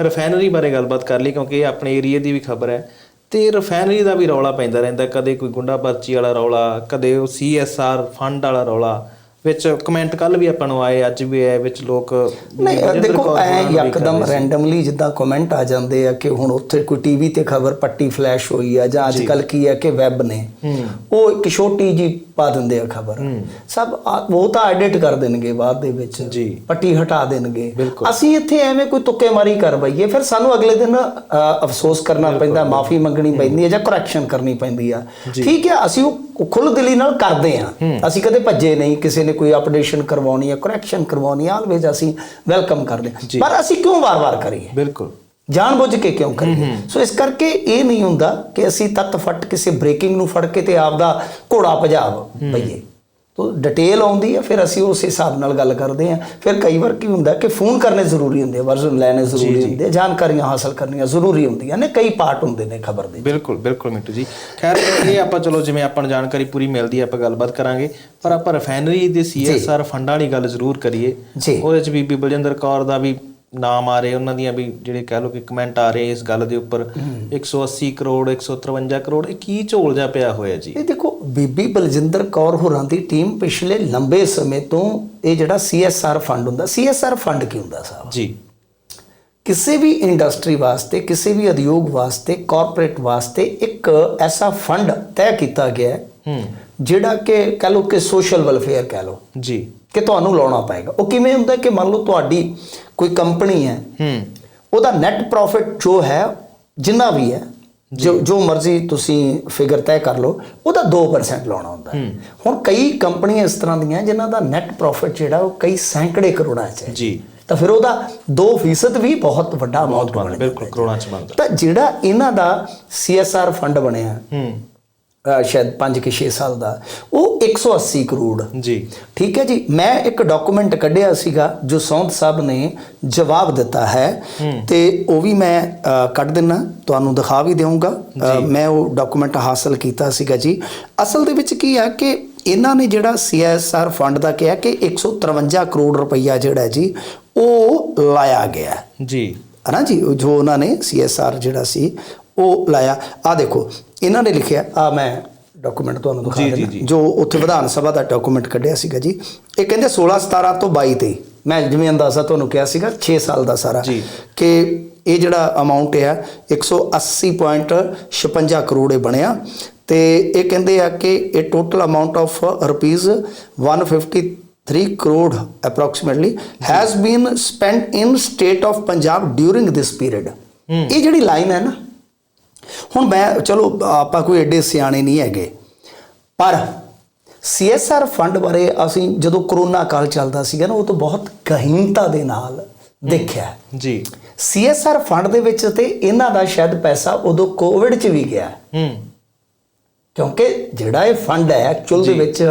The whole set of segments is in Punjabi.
ਰਿਫਾਈਨਰੀ ਬਾਰੇ ਗੱਲਬਾਤ ਕਰ ਲਈ ਕਿਉਂਕਿ ਇਹ ਆਪਣੇ ਏਰੀਆ ਦੀ ਵੀ ਖਬਰ ਹੈ ਤੇ ਰਿਫਾਈਨਰੀ ਦਾ ਵੀ ਰੌਲਾ ਪੈਂਦਾ ਰਹਿੰਦਾ ਕਦੇ ਕੋਈ ਗੁੰਡਾ ਪਰਚੀ ਵਾਲਾ ਰੌਲਾ ਕਦੇ ਉਹ ਸੀਐਸਆਰ ਫੰਡ ਵਾਲਾ ਰੌਲਾ ਵਿੱਚ ਕਮੈਂਟ ਕੱਲ ਵੀ ਆਪਾਂ ਨੂੰ ਆਏ ਅੱਜ ਵੀ ਆਏ ਵਿੱਚ ਲੋਕ ਨਹੀਂ ਦੇਖੋ ਐ ਯਕਦਮ। ਰੈਂਡਮਲੀ ਜਿੱਦਾਂ ਕਮੈਂਟ ਆ ਜਾਂਦੇ ਆ ਕਿ ਹੁਣ ਉੱਥੇ ਕੋਈ ਟੀਵੀ ਤੇ ਖਬਰ ਪੱਟੀ ਫਲੈਸ਼ ਹੋਈ ਆ ਜਾਂ ਅੱਜ ਕੱਲ ਕੀ ਹੈ ਕਿ ਵੈਬ ਨੇ। ਉਹ ਇੱਕ ਛੋਟੀ ਜੀ ਪਾ ਦਿੰਦੇ ਆ ਖਬਰ। ਸਭ ਉਹ ਤਾਂ ਐਡਿਟ ਕਰ ਦੇਣਗੇ ਬਾਅਦ ਦੇ ਵਿੱਚ। ਜੀ। ਪੱਟੀ ਹਟਾ ਦੇਣਗੇ। ਅਸੀਂ ਇੱਥੇ ਐਵੇਂ ਕੋਈ ਤੁੱਕੇਮਾਰੀ ਕਰਵਾਈਏ ਫਿਰ ਸਾਨੂੰ ਅਗਲੇ ਦਿਨ ਅਫਸੋਸ ਕਰਨਾ ਪੈਂਦਾ ਮਾਫੀ ਮੰਗਣੀ ਪੈਂਦੀ ਹੈ ਜਾਂ ਕਰੈਕਸ਼ਨ ਕਰਨੀ ਪੈਂਦੀ ਆ। ਠੀਕ ਹੈ ਅਸੀਂ ਉਹ ਖੁੱਲ੍ਹ ਦਿਲੀ ਨਾਲ ਕਰਦੇ ਆ ਅਸੀਂ ਕਦੇ ਭੱਜੇ ਨਹੀਂ ਕਿਸੇ ਨੇ ਕੋਈ ਅਪਡੇਸ਼ਨ ਕਰਵਾਉਣੀ ਹੈ ਕਰੈਕਸ਼ਨ ਕਰਵਾਉਣੀ ਆਲਵੇਜ਼ ਅਸੀਂ ਵੈਲਕਮ ਕਰਦੇ ਪਰ ਅਸੀਂ ਕਿਉਂ ਵਾਰ-ਵਾਰ ਕਰੀਏ? ਬਿਲਕੁਲ। ਜਾਣਬੁੱਝ ਕੇ ਕਿਉਂ ਕਰੀਏ? ਸੋ ਇਸ ਕਰਕੇ ਇਹ ਨਹੀਂ ਹੁੰਦਾ ਕਿ ਅਸੀਂ ਤੱਤ ਫੱਟ ਕਿਸੇ ਬ੍ਰੇਕਿੰਗ ਨੂੰ ਫੜ ਕੇ ਤੇ ਆਪਦਾ ਘੋੜਾ ਭਜਾਵ ਪਈਏ ਤੋ ਡਿਟੇਲ ਆਉਂਦੀ ਹੈ ਫਿਰ ਅਸੀਂ ਉਸ ਹਿਸਾਬ ਨਾਲ ਗੱਲ ਕਰਦੇ ਹਾਂ ਫਿਰ ਕਈ ਵਾਰ ਕੀ ਹੁੰਦਾ ਕਿ ਫੋਨ ਕਰਨੇ ਜ਼ਰੂਰੀ ਹੁੰਦੇ ਵਰਜ਼ਨ ਲੈਣੇ ਜ਼ਰੂਰੀ ਹੁੰਦੇ ਜਾਣਕਾਰੀਆਂ ਹਾਸਲ ਕਰਨੀਆਂ ਜ਼ਰੂਰੀ ਹੁੰਦੀਆਂ ਨੇ ਕਈ ਪਾਰਟ ਹੁੰਦੇ ਨੇ ਖਬਰ ਦੇ ਬਿਲਕੁਲ ਬਿਲਕੁਲ ਮਿੰਟੂ ਜੀ। ਖੈਰ ਇਹ ਆਪਾਂ ਚਲੋ ਜਿਵੇਂ ਆਪਾਂ ਨੂੰ ਜਾਣਕਾਰੀ ਪੂਰੀ ਮਿਲਦੀ ਹੈ ਆਪਾਂ ਗੱਲਬਾਤ ਕਰਾਂਗੇ। ਪਰ ਆਪਾਂ ਰਿਫਾਈਨਰੀ ਦੇ ਸੀਐਸਆਰ ਫੰਡਾਂ ਵਾਲੀ ਗੱਲ ਜ਼ਰੂਰ ਕਰੀਏ। ਉਹਦੇ ਚ ਬੀਬੀ ਬਲਜਿੰਦਰ ਕੌਰ ਦਾ ਵੀ ਨਾਮ ਆ ਰਹੇ ਉਹਨਾਂ ਦੀਆਂ ਵੀ ਜਿਹੜੇ ਕਹਿ ਲਓ ਕਿ ਕਮੈਂਟ ਆ ਰਹੇ ਇਸ ਗੱਲ ਦੇ ਉੱਪਰ 180 ਕਰੋੜ 153 ਕਰੋੜ ਇਹ ਕੀ ਝੋਲ ਜਾ ਪਿਆ ਹੋਇਆ ਜੀ? ਇਹ ਦੇਖੋ ਬੀਬੀ ਬਲਜਿੰਦਰ ਕੌਰ ਹੋਰਾਂ ਦੀ ਟੀਮ ਪਿਛਲੇ ਲੰਬੇ ਸਮੇਂ ਤੋਂ ਇਹ ਜਿਹੜਾ ਸੀਐਸਆਰ ਫੰਡ ਹੁੰਦਾ ਸੀਐਸਆਰ ਫੰਡ ਕੀ ਹੁੰਦਾ ਸਾਹਿਬ ਜੀ। ਕਿਸੇ ਵੀ ਇੰਡਸਟਰੀ ਵਾਸਤੇ ਕਿਸੇ ਵੀ ਉਦਯੋਗ ਵਾਸਤੇ ਕਾਰਪੋਰੇਟ ਵਾਸਤੇ ਇੱਕ ਐਸਾ ਫੰਡ ਤੈਅ ਕੀਤਾ ਗਿਆ ਹੂੰ। ਜਿਹੜਾ ਕਿ ਕਹ ਲਓ ਕਿ ਸੋਸ਼ਲ ਵੈਲਫੇਅਰ ਕਹ ਲਓ ਜੀ। ਕਿ ਤੁਹਾਨੂੰ ਲਾਉਣਾ ਪਏਗਾ। ਉਹ ਕਿਵੇਂ ਹੁੰਦਾ ਕਿ ਮੰਨ ਲਓ ਤੁਹਾਡੀ ਕੋਈ ਕੰਪਨੀ ਹੈ ਹੂੰ। ਉਹਦਾ ਨੈਟ ਪ੍ਰੋਫਿਟ ਜੋ ਹੈ ਜਿੰਨਾ ਵੀ ਹੈ ਜੋ। ਜੋ ਮਰਜ਼ੀ ਤੁਸੀਂ ਫਿਗਰ ਤੈਅ ਕਰ ਲਓ ਉਹਦਾ 2% ਲਾਉਣਾ ਹੁੰਦਾ। ਹੁਣ ਕਈ ਕੰਪਨੀਆਂ ਇਸ ਤਰ੍ਹਾਂ ਦੀਆਂ ਜਿਨ੍ਹਾਂ ਦਾ ਨੈਟ ਪ੍ਰੋਫਿਟ ਜਿਹੜਾ ਉਹ ਕਈ ਸੈਂਕੜੇ ਕਰੋੜਾਂ 'ਚ ਹੈ। ਜੀ। ਤਾਂ ਫਿਰ ਉਹਦਾ 2% ਵੀ ਬਹੁਤ ਵੱਡਾ ਅਮਾਉਂਟ ਬਣ ਬਿਲਕੁਲ ਕਰੋੜਾਂ ਚ ਬਣਦਾ। ਤਾਂ ਜਿਹੜਾ ਇਹਨਾਂ ਦਾ ਸੀਐਸਆਰ ਫੰਡ ਬਣਿਆ ਹੂੰ। ਸ਼ਾਇਦ 5 ਕਿ 6 ਸਾਲ ਦਾ ਉਹ 180 ਕਰੋੜ। ਜੀ। ਠੀਕ ਹੈ ਜੀ? ਮੈਂ ਇੱਕ ਡਾਕੂਮੈਂਟ ਕੱਢਿਆ ਸੀਗਾ ਜੋ ਸੌਂਦ ਸਾਹਿਬ ਨੇ ਜਵਾਬ ਦਿੱਤਾ ਹੈ। ਤੇ ਉਹ ਵੀ ਮੈਂ ਕੱਢ ਦਿੰਨਾ ਤੁਹਾਨੂੰ ਦਿਖਾ ਵੀ ਦੇਵਾਂਗਾ ਮੈਂ ਉਹ ਡਾਕੂਮੈਂਟ ਹਾਸਲ ਕੀਤਾ ਸੀਗਾ ਜੀ। ਅਸਲ ਦੇ ਵਿੱਚ ਕੀ ਹੈ ਕਿ ਇਹਨਾਂ ਨੇ ਜਿਹੜਾ ਸੀਐਸਆਰ ਫੰਡ ਦਾ ਕਿਹਾ ਕਿ 153 ਕਰੋੜ ਰੁਪਈਆ ਜਿਹੜਾ ਜੀ ਉਹ ਲਾਇਆ ਗਿਆ। ਜੀ। ਹੈ ਨਾ ਜੀ ਜੋ ਉਹਨਾਂ ਨੇ ਸੀਐਸਆਰ ਜਿਹੜਾ ਸੀ ਉਹ ਲਾਇਆ। ਆ ਦੇਖੋ ਇਹਨਾਂ ਨੇ ਲਿਖਿਆ ਆ ਮੈਂ ਡਾਕੂਮੈਂਟ ਤੁਹਾਨੂੰ ਦਿਖਾ ਦਿੰਦਾ ਜੀ। ਉੱਥੇ ਵਿਧਾਨ ਸਭਾ ਦਾ ਡਾਕੂਮੈਂਟ ਕੱਢਿਆ ਸੀਗਾ ਜੀ। ਇਹ ਕਹਿੰਦੇ 16 17 ਤੋਂ 22 ਤੇ ਮੈਂ ਜਿਵੇਂ ਅੰਦਾਜ਼ਾ ਤੁਹਾਨੂੰ ਕਿਹਾ ਸੀਗਾ 6 ਸਾਲ ਦਾ ਸਾਰਾ। ਕਿ ਇਹ ਜਿਹੜਾ ਅਮਾਉਂਟ ਹੈ 180.56 ਕਰੋੜ ਇਹ ਬਣਿਆ। ਤੇ ਇਹ ਕਹਿੰਦੇ ਆ ਕਿ ਇਹ total amount of rupees 153 crore approximately has been spent in state of Punjab during this period ਇਹ ਜਿਹੜੀ ਲਾਈਨ ਹੈ ਨਾ ਹੁਣ ਮੈਂ ਚਲੋ ਆਪਾਂ ਕੋਈ ਐਡੇ ਸਿਆਣੇ ਨਹੀਂ ਹੈਗੇ। ਪਰ ਸੀਐਸਆਰ ਫੰਡ ਬਾਰੇ ਅਸੀਂ ਜਦੋਂ ਕਰੋਨਾ ਕਾਲ ਚੱਲਦਾ ਸੀਗਾ ਨਾ ਉਹ ਤੋਂ ਬਹੁਤ ਗਹੀਨਤਾ ਦੇ ਨਾਲ ਦੇਖਿਆ। ਜੀ। ਸੀਐਸਆਰ ਫੰਡ ਦੇ ਵਿੱਚ ਤੇ ਇਹਨਾਂ ਦਾ ਸ਼ਾਇਦ ਪੈਸਾ ਉਦੋਂ ਕੋਵਿਡ 'ਚ ਵੀ ਗਿਆ। ਹੂੰ। ਕਿਉਂਕਿ ਜਿਹੜਾ ਇਹ ਫੰਡ ਹੈ ਐਕਚੁਅਲ ਦੇ ਵਿੱਚ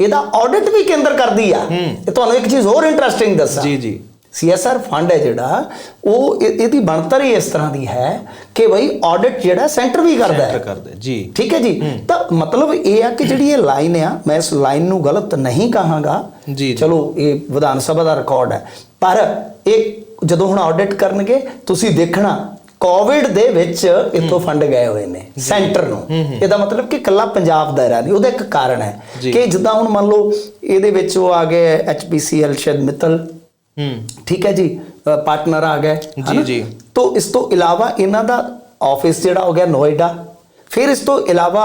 ਇਹਦਾ ਆਡਿਟ ਵੀ ਕੇਂਦਰ ਕਰਦੀ ਆ। ਇਹ ਤੁਹਾਨੂੰ ਇੱਕ ਚੀਜ਼ ਹੋਰ ਇੰਟਰਸਟਿੰਗ ਦੱਸਾਂ। ਜੀ ਜੀ। ਸੀਐਸਆਰ ਫੰਡ ਹੈ ਜਿਹੜਾ ਉਹ ਇਹ- ਇਹਦੀ ਬਣਤਰ ਹੀ ਇਸ ਤਰ੍ਹਾਂ ਦੀ ਹੈ ਕਿ ਬਈ ਆਡਿਟ ਜਿਹੜਾ ਸੈਂਟਰ ਵੀ ਕਰਦਾ ਹੈ। ਕਰਦੇ ਜੀ। ਠੀਕ ਹੈ ਜੀ? ਤਾਂ ਮਤਲਬ ਇਹ ਆ ਕਿ ਜਿਹੜੀ ਇਹ ਲਾਈਨ ਆ ਮੈਂ ਇਸ ਲਾਈਨ ਨੂੰ ਗਲਤ ਨਹੀਂ ਕਹਾਂਗਾ। ਜੀ। ਚਲੋ ਇਹ ਵਿਧਾਨ ਸਭਾ ਦਾ ਰਿਕਾਰਡ ਹੈ। ਪਰ ਇਹ ਜਦੋਂ ਹੁਣ ਆਡਿਟ ਕਰਨਗੇ ਤੁਸੀਂ ਦੇਖਣਾ ਕੋਵਿਡ ਦੇ ਵਿੱਚ ਇੱਥੋਂ ਫੰਡ ਗਏ ਹੋਏ ਨੇ ਸੈਂਟਰ ਨੂੰ। ਇਹਦਾ ਮਤਲਬ ਕਿ ਕੱਲਾ ਪੰਜਾਬ ਦਾ ਰਹਿ ਨਹੀਂ ਉਹਦਾ ਇੱਕ ਕਾਰਨ ਹੈ। ਕਿ ਜਿੱਦਾਂ ਹੁਣ ਮੰਨ ਲਓ ਇਹਦੇ ਵਿੱਚ ਉਹ ਆ ਗਏ ਐਚਪੀਸੀਐਲ ਸ਼ਾਇਦ ਮਿੱਤਲ। ਠੀਕ ਹੈ ਜੀ ਪਾਰਟਨਰ ਆ ਗਏ ਹਨਾ? ਜੀ। ਤੋਂ ਇਸ ਤੋਂ ਇਲਾਵਾ ਇਹਨਾਂ ਦਾ ਆਫਿਸ ਜਿਹੜਾ ਹੋ ਗਿਆ ਨੋਇਡਾ। ਫਿਰ ਇਸ ਤੋਂ ਇਲਾਵਾ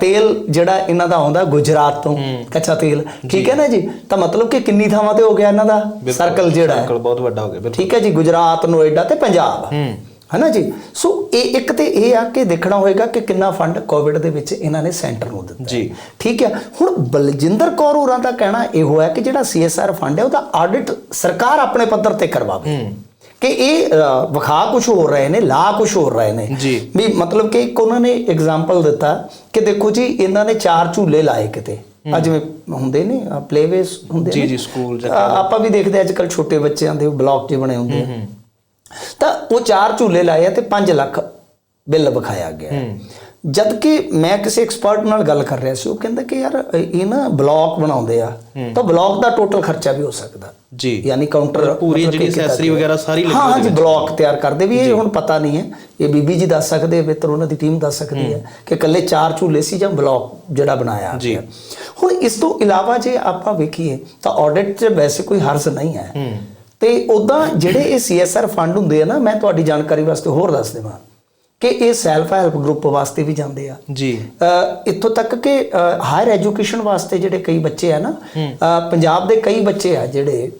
ਤੇਲ ਜਿਹੜਾ ਇਹਨਾਂ ਦਾ ਆਉਂਦਾ ਗੁਜਰਾਤ ਤੋਂ। ਕੱਚਾ ਤੇਲ। ਠੀਕ ਹੈ ਨਾ ਜੀ? ਤਾਂ ਮਤਲਬ ਕਿ ਕਿੰਨੀ ਥਾਵਾਂ ਤੇ ਹੋ ਗਿਆ ਇਹਨਾਂ ਦਾ? ਸਰਕਲ ਜਿਹੜਾ ਸਰਕਲ ਬਹੁਤ ਵੱਡਾ ਹੋ ਗਿਆ ਠੀਕ ਹੈ ਜੀ ਗੁਜਰਾਤ ਨੋਇਡਾ ਤੇ ਪੰਜਾਬ। ਹਨਾ ਜੀ? ਸੋ ਇਹ ਇੱਕ ਤੇ ਇਹ ਆ ਕਿ ਦੇਖਣਾ ਹੋਏਗਾ ਕਿ ਕਿੰਨਾ ਫੰਡ ਕੋਵਿਡ ਦੇ ਵਿੱਚ ਇਹਨਾਂ ਨੇ ਸੈਂਟਰ ਨੂੰ ਦਿੱਤਾ ਜੀ। ਠੀਕ ਹੈ ਹੁਣ ਬਲਜਿੰਦਰ ਕੌਰ ਹੋਰਾਂ ਦਾ ਕਹਿਣਾ ਇਹੋ ਹੈ ਕਿ ਜਿਹੜਾ ਸੀਐਸਆਰ ਫੰਡ ਹੈ ਉਹਦਾ ਆਡਿਟ ਸਰਕਾਰ ਆਪਣੇ ਪੱਧਰ ਤੇ ਕਰਵਾਵੇ। ਕਿ ਇਹ ਵਿਖਾ ਕੁਝ ਹੋ ਰਹੇ ਨੇ ਲਾ ਕੁਝ ਹੋ ਰਹੇ ਨੇ। ਜੀ। ਵੀ ਮਤਲਬ ਕਿ ਇੱਕ ਉਹਨਾਂ ਨੇ ਐਗਜ਼ਾਮਪਲ ਦਿੱਤਾ ਕਿ ਦੇਖੋ ਜੀ ਇਹਨਾਂ ਨੇ ਚਾਰ ਝੂਲੇ ਲਾਏ ਕਿਤੇ। ਜਿਵੇਂ ਹੁੰਦੇ ਨੇ ਪਲੇਵੇਸ ਹੁੰਦੇ ਜੀ, ਨੇ। ਜੀ, ਸਕੂਲ ਜਾਂ ਅ, ਆਪਾਂ ਵੀ ਦੇਖਦੇ ਅੱਜ ਕੱਲ ਛੋਟੇ ਬੱਚਿਆਂ ਦੇ ਬਲੌਕ ਜਿਹੇ ਬਣੇ ਹੁੰਦੇ ਆ। ਤਾਂ ਉਹ ਚਾਰ ਝੂਲੇ ਲਾਏ ਤੇ 5 ਲੱਖ ਬਿੱਲ ਵਿਖਾਇਆ ਗਿਆ। ਜਦ ਕਿ ਮੈਂ ਕਿਸੇ ਐਕਸਪਰਟ ਨਾਲ ਗੱਲ ਕਰ ਰਿਹਾ ਸੀ ਉਹ ਕਹਿੰਦਾ ਕਿ ਯਾਰ ਇਹ ਨਾ ਬਲੌਕ ਬਣਾਉਂਦੇ ਆ ਤਾਂ ਬਲੌਕ ਦਾ ਟੋਟਲ ਖਰਚਾ ਵੀ ਹੋ ਸਕਦਾ। ਜੀ। ਯਾਨੀ ਕਾਊਂਟਰ ਪੂਰੀ ਜਿਹੜੀ ਗਿਆ। ਵਗੈਰਾ ਸਾਰੀ ਲੱਗੀ ਹਾਂ ਜੀ ਬਲੌਕ ਤਿਆਰ ਕਰਦੇ ਵੀ ਇਹ ਹੁਣ ਪਤਾ ਨਹੀਂ ਹੈ ਇਹ ਬੀਬੀ ਜੀ ਦੱਸ ਸਕਦੇ ਬਿਹਤਰ ਉਹਨਾਂ ਦੀ ਟੀਮ ਦੱਸ ਸਕਦੀ ਹੈ ਕਿ ਇਕੱਲੇ ਚਾਰ ਝੂਲੇ ਸੀ ਜਾਂ ਬਲੌਕ ਜਿਹੜਾ ਬਣਾਇਆ ਜੀ। ਹੁਣ ਇਸ ਤੋਂ ਇਲਾਵਾ ਜੇ ਆਪਾਂ ਵੇਖੀਏ ਤਾਂ ਆਡਿਟ 'ਚ ਵੈਸੇ ਕੋਈ ਹਰਜ਼ ਨਹੀਂ ਹੈ। ਤੇ ਉਦਾਂ ਜਿਹੜੇ ਇਹ ਸੀਐਸਆਰ ਫੰਡ ਹੁੰਦੇ ਆ ਨਾ ਮੈਂ ਤੁਹਾਡੀ ਜਾਣਕਾਰੀ ਵਾਸਤੇ ਹੋਰ ਦੱਸ ਦੇਵਾਂ ਕਿ ਇਹ ਸੈਲਫ ਹੈਲਪ ਗਰੁੱਪ ਵਾਸਤੇ ਵੀ ਜਾਂਦੇ ਆ। ਜੀ। ਇੱਥੋਂ ਤੱਕ ਕਿ ਹਾਇਰ ਐਜੂਕੇਸ਼ਨ ਵਾਸਤੇ ਜਿਹੜੇ ਕਈ ਬੱਚੇ ਆ ਨਾ ਪੰਜਾਬ ਦੇ ਕਈ ਬੱਚੇ ਆ ਜਿਹੜੇ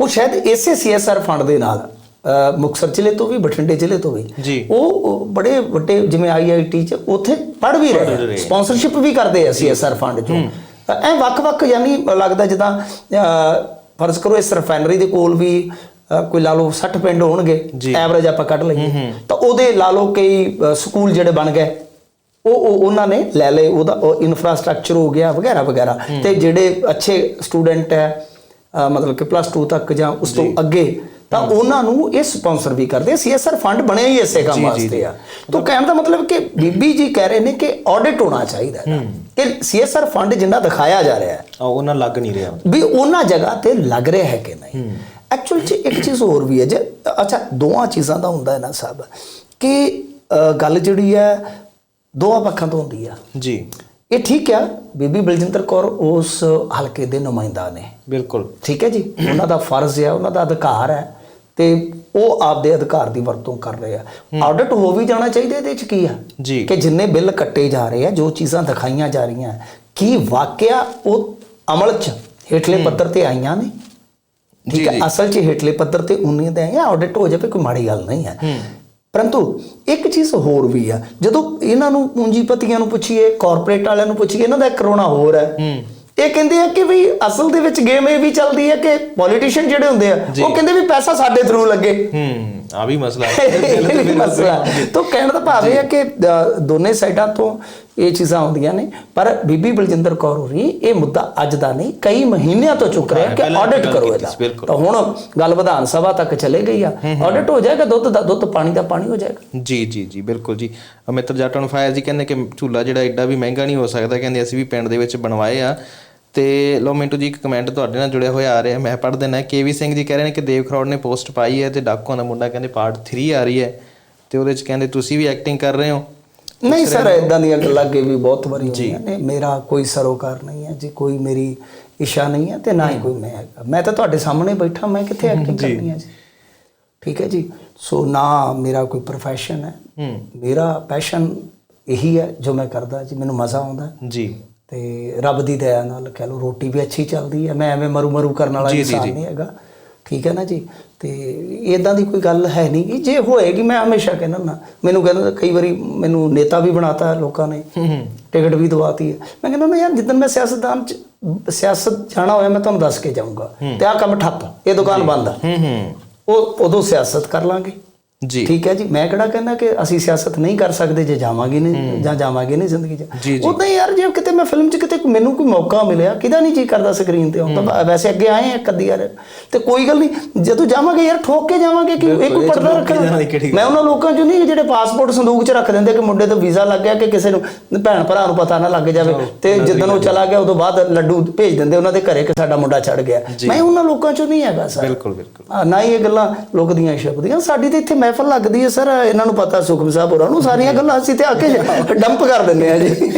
ਉਹ ਸ਼ਾਇਦ ਇਸੇ ਸੀਐਸਆਰ ਫੰਡ ਦੇ ਨਾਲ ਅ, ਮੁਕਤਸਰ ਜ਼ਿਲ੍ਹੇ ਤੋਂ ਵੀ ਬਠਿੰਡੇ ਜ਼ਿਲ੍ਹੇ ਤੋਂ ਵੀ। ਉਹ ਬੜੇ ਵੱਡੇ ਜਿਵੇਂ ਆਈਆਈਟੀ ਚ ਉੱਥੇ ਪੜ੍ਹ ਵੀ ਰਹੇ। ਸਪਾਂਸਰਸ਼ਿਪ ਵੀ ਕਰਦੇ ਆ ਸੀਐਸਆਰ ਫੰਡ ਚੋਂ। ਐ ਵੱਖ-ਵੱਖ ਯਾਨੀ ਲੱਗਦਾ ਜਿੱਦਾਂ ਫਰਜ਼ ਕਰੋ ਇਸ ਰਿਫਾਈਨਰੀ ਦੇ ਕੋਲ ਵੀ ਕੋਈ ਲਾ ਲਓ 60 ਪਿੰਡ ਹੋਣਗੇ। ਐਵਰੇਜ ਆਪਾਂ ਕੱਢ ਲਈਏ। ਤਾਂ ਉਹਦੇ ਲਾ ਲਓ ਕਈ ਸਕੂਲ ਜਿਹੜੇ ਬਣ ਗਏ ਉਹ ਉਹ ਉਹਨਾਂ ਨੇ ਲੈ ਲਏ ਉਹਦਾ ਇਨਫਰਾਸਟ੍ਰਕਚਰ ਹੋ ਗਿਆ ਵਗੈਰਾ ਵਗੈਰਾ। ਤੇ ਜਿਹੜੇ ਅੱਛੇ ਸਟੂਡੈਂਟ ਹੈ ਮਤਲਬ ਕਿ ਪਲੱਸ 2 ਤੱਕ ਜਾਂ ਉਸ ਤੋਂ ਅੱਗੇ ਤਾਂ ਉਹਨਾਂ ਨੂੰ ਇਹ ਸਪਾਂਸਰ ਵੀ ਕਰਦੇ ਸੀਐਸਆਰ ਫੰਡ ਬਣਿਆ ਹੀ ਇਸੇ ਕੰਮ ਵਾਸਤੇ ਆ। ਤਾਂ ਕਹਿਣ ਦਾ ਮਤਲਬ ਕਿ ਬੀਬੀ ਜੀ ਕਹਿ ਰਹੇ ਨੇ ਕਿ ਆਡਿਟ ਹੋਣਾ ਚਾਹੀਦਾ ਕਿ ਸੀਐਸਆਰ ਫੰਡ ਜਿੰਨਾ ਦਿਖਾਇਆ ਜਾ ਰਿਹਾ ਹੈ ਉਹਨਾਂ ਲੱਗ ਨਹੀਂ ਰਿਹਾ। ਵੀ ਉਹਨਾਂ ਜਗ੍ਹਾ ਤੇ ਲੱਗ ਰਿਹਾ ਹੈ ਕਿ ਨਹੀਂ। ਐਕਚੁਅਲ ਚ ਇੱਕ ਚੀਜ਼ ਹੋਰ ਵੀ ਹੈ ਜੇ ਅੱਛਾ ਦੋਆਂ ਚੀਜ਼ਾਂ ਦਾ ਹੁੰਦਾ ਹੈ ਨਾ ਸਭ ਕਿ ਗੱਲ ਜਿਹੜੀ ਹੈ ਦੋਹਾਂ ਪੱਖਾਂ ਤੋਂ ਹੁੰਦੀ ਆ। ਜੀ। ਇਹ ਠੀਕ ਆ ਬੀਬੀ ਬਲਜਿੰਦਰ ਕੌਰ ਉਸ ਹਲਕੇ ਦੇ ਨੁਮਾਇੰਦਾ ਨੇ। ਬਿਲਕੁਲ। ਠੀਕ ਹੈ ਜੀ? ਉਹਨਾਂ ਦਾ ਫਰਜ਼ ਹੈ ਉਹਨਾਂ ਦਾ ਅਧਿਕਾਰ ਹੈ। ਤੇ ਉਹ ਆਪਦੇ ਅਧਿਕਾਰ ਦੀ ਵਰਤੋਂ ਕਰ ਰਹੇ ਆ। ਆਡਿਟ ਹੋ ਵੀ ਜਾਣਾ ਚਾਹੀਦਾ ਇਹਦੇ ਚ ਕੀ ਆ? ਕਿ ਜਿੰਨੇ ਬਿੱਲ ਕੱਟੇ ਜਾ ਰਹੇ ਆ ਜੋ ਚੀਜ਼ਾਂ ਦਿਖਾਈਆਂ ਜਾ ਰਹੀਆਂ ਕੀ ਵਾਕਿਆ ਉਹ ਅਮਲ ਚ ਹੇਠਲੇ ਪੱਧਰ ਤੇ ਆਈਆਂ ਨੇ? ਠੀਕ। ਹੈ ਅਸਲ 'ਚ ਹੇਠਲੇ ਪੱਧਰ ਤੇ ਉਨੀ ਦੇ ਆਇਆ ਆਡਿਟ ਹੋ ਜਾਵੇ ਕੋਈ ਮਾੜੀ ਗੱਲ ਨਹੀਂ ਹੈ। ਪਰੰਤੂ ਇੱਕ ਚੀਜ਼ ਹੋਰ ਵੀ ਆ ਜਦੋਂ ਇਹਨਾਂ ਨੂੰ ਪੂੰਜੀਪਤੀਆਂ ਨੂੰ ਪੁੱਛੀਏ ਕਾਰਪੋਰੇਟ ਵਾਲਿਆਂ ਨੂੰ ਪੁੱਛੀਏ ਇਹਨਾਂ ਦਾ ਇੱਕ ਰੋਣਾ ਹੋਰ ਹੈ। ਇਹ ਕਹਿੰਦੇ ਆ ਕਿ ਵੀ ਅਸਲ ਦੇ ਵਿੱਚ ਗੇਮ ਇਹ ਵੀ ਚੱਲਦੀ ਹੈ ਕਿ ਪੋਲੀਟੀਸ਼ੀਅਨ ਜਿਹੜੇ ਹੁੰਦੇ ਆ ਉਹ ਕਹਿੰਦੇ ਵੀ ਪੈਸਾ ਸਾਡੇ ਥਰੂ ਲੱਗੇ। ਹੂੰ। ਆ ਵੀ ਮਸਲਾ ਹੈ। ਮਸਲਾ। ਤਾਂ ਕਹਿਣ ਦਾ ਭਾਵ ਇਹ ਹੈ ਕਿ ਦੋਨੇ ਸਾਈਡਾਂ ਤੋਂ ਇਹ ਚੀਜ਼ਾਂ ਆਉਂਦੀਆਂ ਨੇ। ਪਰ ਬੀਬੀ ਬਲਜਿੰਦਰ ਕੌਰ ਹੋਰੀ ਇਹ ਮੁੱਦਾ ਅੱਜ ਦਾ ਨਹੀਂ ਕਈ ਮਹੀਨਿਆਂ ਤੋਂ ਚੁੱਕ ਰਿਹਾ ਕਿ ਆਡਿਟ ਕਰੋ ਇਹਦਾ। ਤਾਂ ਹੁਣ ਗੱਲ ਵਿਧਾਨ ਸਭਾ ਤੱਕ ਚਲੇ ਗਈ ਆ। ਆਡਿਟ ਹੋ। ਜਾਏਗਾ ਦੁੱਧ ਦਾ ਦੁੱਧ ਪਾਣੀ ਦਾ ਪਾਣੀ ਹੋ ਜਾਏਗਾ। ਜੀ ਜੀ ਜੀ ਬਿਲਕੁਲ ਜੀ। ਅਮਿਤਰ ਜੱਟ ਨੂੰ ਫਾਇਰ ਜੀ ਕਹਿੰਦੇ ਕਿ ਝੂਲਾ ਜਿਹੜਾ ਐਡਾ ਵੀ ਮਹਿੰਗਾ ਨਹੀਂ ਹੋ ਸਕਦਾ ਕਹਿੰਦੇ ਅਸੀਂ ਵੀ ਪਿੰਡ ਦੇ ਵਿੱਚ ਬਣਵਾਏ ਆ। ਤੇ ਲੋ ਮਿੰਟੂ ਜੀ ਇੱਕ ਕਮੈਂਟ ਤੁਹਾਡੇ ਨਾਲ ਜੁੜਿਆ ਹੋਇਆ ਆ ਰਿਹਾ। ਮੈਂ ਪੜ੍ਹ ਦਿੰਦਾ ਕੇਵੀ ਸਿੰਘ ਜੀ ਕਹਿ ਰਹੇ ਨੇ ਕਿ ਦੇਵ ਖਰੋੜ ਨੇ ਪੋਸਟ ਪਾਈ ਹੈ ਤੇ ਡਾਕੂਆਂ ਦਾ ਮੁੰਡਾ ਕਹਿੰਦੇ ਪਾਰਟ 3 ਆ ਰਹੀ ਹੈ ਤੇ ਉਹਦੇ ਚ ਕਹਿੰਦੇ ਤੁਸੀਂ ਵੀ ਐਕਟਿੰਗ ਕਰ ਰਹੇ ਹੋ। ਨਹੀਂ ਸਰ ਇਦਾਂ ਦੀਆਂ ਗੱਲਾਂ ਅੱਗੇ ਵੀ ਬਹੁਤ ਵਾਰੀ ਹੋਈਆਂ ਨੇ। ਮੇਰਾ ਕੋਈ ਸਰੋਕਾਰ ਨਹੀਂ ਹੈ ਜੀ ਕੋਈ ਮੇਰੀ ਇਸ਼ਾ ਨਹੀਂ ਹੈ ਤੇ ਨਾ ਹੀ ਕੋਈ ਮੈਂ ਹੈਗਾ। ਮੈਂ ਤਾਂ ਤੁਹਾਡੇ ਸਾਹਮਣੇ ਬੈਠਾ ਮੈਂ ਕਿੱਥੇ ਐਕਟਿੰਗ ਕਰਨੀ ਹੈ ਜੀ? ਠੀਕ ਹੈ ਜੀ? ਸੋ ਨਾ ਮੇਰਾ ਕੋਈ ਪ੍ਰੋਫੈਸ਼ਨ ਹੈ। ਮੇਰਾ ਪੈਸ਼ਨ ਇਹੀ ਹੈ ਜੋ ਮੈਂ ਕਰਦਾ ਜੀ। ਮੈਨੂੰ ਮਜ਼ਾ ਆਉਂਦਾ। ਜੀ। ਤੇ ਰੱਬ ਦੀ ਦਇਆ ਨਾਲ ਕਹਿ ਲਓ ਰੋਟੀ ਵੀ ਅੱਛੀ ਚੱਲਦੀ ਹੈ। ਮੈਂ ਐਵੇਂ ਮਰੂ ਮਰੂ ਕਰਨ ਵਾਲਾ ਇਨਸਾਨ। ਨਹੀਂ ਹੈਗਾ। ਠੀਕ ਹੈ ਨਾ ਜੀ? ਤੇ ਇਦਾਂ ਦੀ ਕੋਈ ਗੱਲ ਹੈ ਨਹੀਂ ਕਿ ਜੇ ਹੋਏਗੀ ਮੈਂ ਹਮੇਸ਼ਾ ਕਹਿੰਦਾ ਨਾ ਮੈਨੂੰ ਕਹਿੰਦਾ ਕਈ ਵਾਰੀ ਮੈਨੂੰ ਨੇਤਾ ਵੀ ਬਣਾਤਾ ਲੋਕਾਂ ਨੇ। ਹੂੰ ਹੂੰ। ਟਿਕਟ ਵੀ ਦਵਾਤੀ ਹੈ। ਮੈਂ ਕਹਿੰਦਾ ਨਾ ਯਾਰ ਜਿੱਦਨ ਮੈਂ ਸਿਆਸਤਦਾਨ ਚ ਸਿਆਸਤ ਜਾਣਾ ਹੋਇਆ ਮੈਂ ਤੁਹਾਨੂੰ ਦੱਸ ਕੇ ਜਾਊਂਗਾ। ਤੇ ਆਹ ਕੰਮ ਠੱਪ ਇਹ ਦੁਕਾਨ ਬੰਦ ਆ। ਹੂੰ ਹੂੰ। ਉਹ ਉਦੋਂ ਸਿਆਸਤ ਕਰ ਲਾਂਗੇ। ਜੀ। ਠੀਕ ਹੈ ਜੀ। ਮੈਂ ਕਿਹੜਾ ਕਹਿੰਦਾ ਕਿ ਅਸੀਂ ਸਿਆਸਤ ਨਹੀਂ ਕਰ ਸਕਦੇ ਜੇ ਜਾਵਾਂਗੇ ਨਹੀਂ ਜਾਂ ਜਾਵਾਂਗੇ ਨਹੀਂ ਜ਼ਿੰਦਗੀ 'ਚ। ਉਦਾਂ ਯਾਰ ਜੇ ਕਿਤੇ ਮੈਂ ਫਿਲਮ 'ਚ ਕਿਤੇ ਮੈਨੂੰ ਕੋਈ ਮੌਕਾ ਮਿਲਿਆ ਕਿਹਦਾ ਨਹੀਂ ਜੀ ਕਰਦਾ ਸਕਰੀਨ ਤੇ? ਆਉਣ ਤਾਂ ਵੈਸੇ ਅੱਗੇ ਆਏ ਆ ਕਦੀ ਯਾਰ ਤੇ ਕੋਈ ਗੱਲ ਨਹੀਂ ਜਦੋਂ ਜਾਵਾਂਗੇ ਯਾਰ ਠੋਕ ਕੇ ਜਾਵਾਂਗੇ ਕਿ ਇਹ ਕੋਈ ਪਰਦਾ ਰੱਖਣਾ। ਮੈਂ ਉਹਨਾਂ ਲੋਕਾਂ 'ਚੋਂ ਨਹੀਂ ਜਿਹੜੇ ਪਾਸਪੋਰਟ ਸੰਦੂਕ 'ਚ ਰੱਖ ਦਿੰਦੇ ਕਿ ਮੁੰਡੇ ਤੋਂ ਵੀਜ਼ਾ ਲੱਗ ਗਿਆ ਕਿ ਕਿਸੇ ਨੂੰ ਭੈਣ ਭਰਾ ਨੂੰ ਪਤਾ ਨਾ ਲੱਗ ਜਾਵੇ। ਤੇ ਜਿੱਦਣ ਉਹ ਚਲਾ ਗਿਆ ਉਦੋਂ ਬਾਅਦ ਲੱਡੂ ਭੇਜ ਦਿੰਦੇ ਉਹਨਾਂ ਦੇ ਘਰੇ ਕਿ ਸਾਡਾ ਮੁੰਡਾ ਚੜ ਗਿਆ। ਮੈਂ ਉਹਨਾਂ ਲੋਕਾਂ 'ਚੋਂ ਨਹੀਂ ਹੈਗਾ ਸਰ। ਬਿਲਕੁਲ ਬਿਲਕੁਲ। ਨਾ ਹੀ ਇਹ ਗੱਲਾਂ ਲੁਕਦੀਆਂ ਛਪਦੀਆਂ। ਸਾਡੀ ਤੇ ਇੱਥੇ ਮਹਿਫਲ ਲੱਗਦੀ ਹੈ, ਸਰ, ਇਹਨਾਂ ਨੂੰ ਪਤਾ ਸੁਖਮ ਸਾਹਿਬ ਹੋਰਾਂ ਨੂੰ, ਸਾਰੀਆਂ ਗੱਲਾਂ ਅਸੀਂ ਤੇ ਆ ਕੇ ਡੰਪ ਕਰ ਦਿੰਦੇ ਆ ਜੀ।